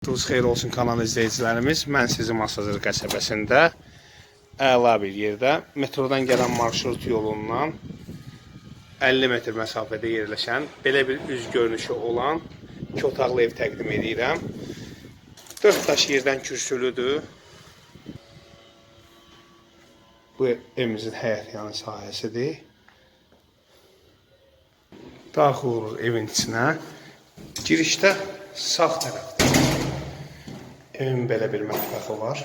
Vaxtınız xeyir olsun kanal izləyicilərimiz. Mən sizi Masazır qəsəbəsində əla bir yerdə metrodan gələn marşrut yolundan 50 metr məsafədə yerləşən belə bir üz görünüşü olan iki otaqlı ev təqdim edirəm. 4 daş yerdən kürsülüdür. Bu evimizin həyət yanı sahəsidir. Daxil olur evin içinə. Girişdə sağ tərəfdə evin belə bir mətbəxi var.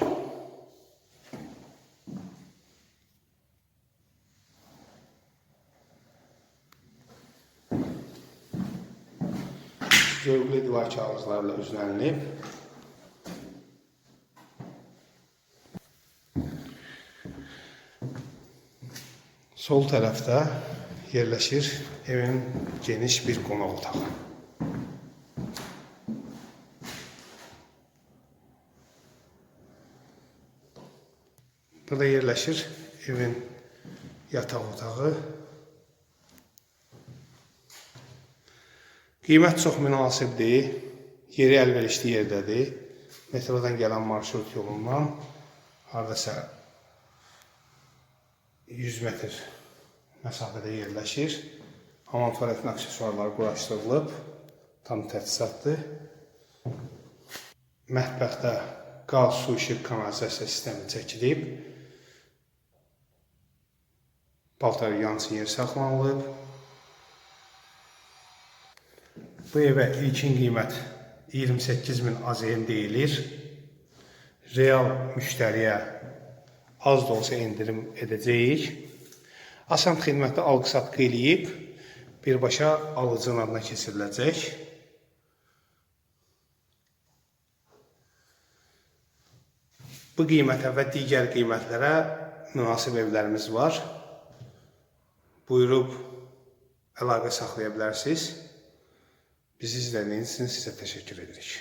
Zövqlü divar kağızlarla üzlənilib. Sol tərəfdə yerləşir evin geniş bir qonaq otağı. Burada yerləşir evin yataq otağı. Qiymət çox münasibdir. Yeri əlverişli yerdədir. Metrodan gələn marşrut yolundan hardasa 100 metr məsafədə yerləşir. Hamam tualetin aksesuarları quraşdırılıb. Tam təchizatdır. Mətbəxdə qaz, su, işıq, kanalizasiya sistemi çəkilib. Paltar yansın yer saxlanılıb. Bu evə ilkin qiymət 28 min AZN deyilir. Real müştəriyə az da olsa indirim edəcəyik. Asan xidmətdə alqı-satqı eləyib birbaşa alıcının adına keçiriləcək. Bu qiymətə və digər qiymətlərə münasib evlərimiz var. Buyurub əlaqə saxlaya bilərsiniz. Bizi izlədiyiniz üçün sizə təşəkkür edirik.